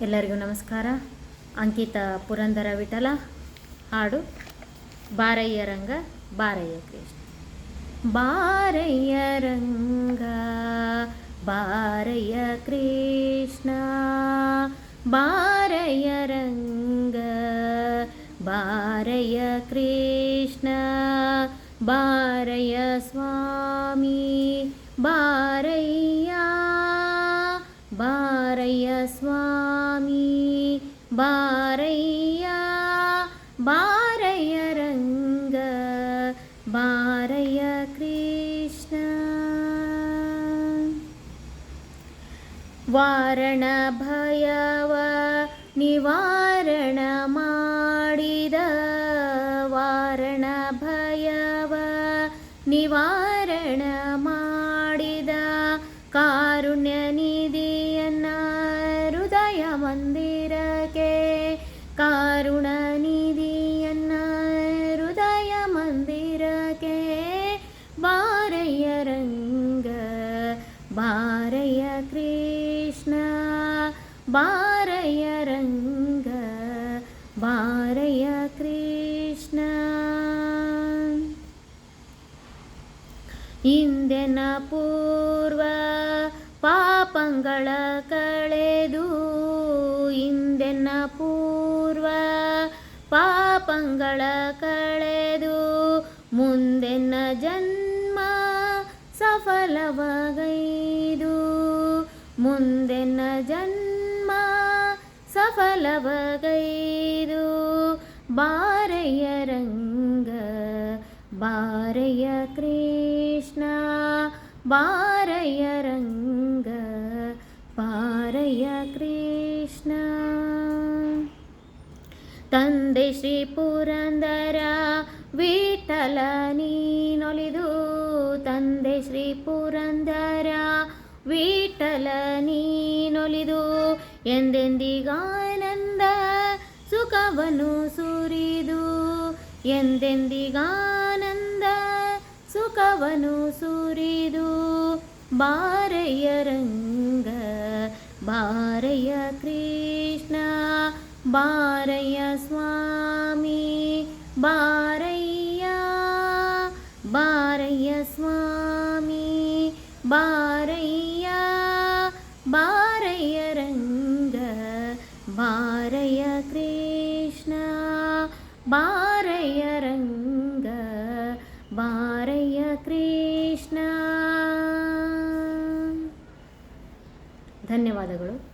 ಎಲ್ಲರಿಗೂ ನಮಸ್ಕಾರ. ಅಂಕಿತ ಪುರಂದರ ವಿಠಲ, ಹಾಡು ಬಾರಯ್ಯ ರಂಗ, ಬಾರಯ್ಯ ಕೃಷ್ಣ. ಬಾರಯ್ಯ ರಂಗ, ಬಾರಯ್ಯ ಕೃಷ್ಣ. ಬಾರಯ್ಯ ರಂಗ, ಬಾರಯ್ಯ ಕೃಷ್ಣ. ಬಾರಯ್ಯ ಸ್ವಾಮಿ, ಬಾರಯ್ಯ ಬಾರಯ್ಯ ಸ್ವಾಮಿ ಬಾರಯ್ಯ ಬಾರಯ್ಯ ರಂಗ ಬಾರಯ್ಯ ಕೃಷ್ಣ ವಾರಣ ಭಯವ ನಿವಾರಣ ಮಾಡಿದ ವಾರಣ ಭಯವ ನಿವಾರಣ ಮಾಡಿದ ಕಾರುಣ್ಯ ಕಾರುಣ ನಿಧಿಯನ್ನ ಹೃದಯ ಮಂದಿರಕ್ಕೆ ಬಾರಯ್ಯ ರಂಗ ಬಾರಯ್ಯ ಕೃಷ್ಣ ಬಾರಯ್ಯ ರಂಗ ಬಾರಯ್ಯ ಕೃಷ್ಣ ಇಂದೆನ ಪೂರ್ವ ಪಾಪಂಗಳ ಕಳೆದು ಇಂದೆನ ಪೂರ್ವ ಪಾಪಂಗಳ ಕಳೆದು ಮುಂದೆನ್ನ ಜನ್ಮ ಸಫಲವಗೈದು. ಮುಂದೆನ್ನ ಜನ್ಮ ಸಫಲವಗೈದು. ಬಾರಯ್ಯ ರಂಗ ಬಾರಯ್ಯ ಕೃಷ್ಣ ಬಾರಯ್ಯ ರಂಗ ಬಾರಯ್ಯ ಕೃಷ್ಣ. ತಂದೆ ಶ್ರೀ ಪುರಂದರ, ವಿಠಲ ನೀನೊಲಿದು. ತಂದೆ ಶ್ರೀ ಪುರಂದರ, ವಿಠಲ ನೀನೊಲಿದು. ಎಂದೆಂದಿಗಾನಂದ ಸುಖವನ್ನು ಸುರಿದು. ಎಂದೆಂದಿಗಾನಂದ ಸುಖವನ್ನು ಸುರಿದು. ಬಾರಯ್ಯ ರಂಗ, ಬಾರಯ್ಯ ಕೃಷ್ಣ ಬಾರಯ್ಯ ಸ್ವಾಮಿ, ಬಾರಯ್ಯ ಬಾರಯ್ಯ ಸ್ವಾಮಿ, ಬಾರಯ್ಯ ಬಾರಯ್ಯ ರಂಗ, ಬಾರಯ್ಯ ಕೃಷ್ಣ, ಬಾರಯ್ಯ ರಂಗ, ಬಾರಯ್ಯ ಕೃಷ್ಣ. ಧನ್ಯವಾದಗಳು.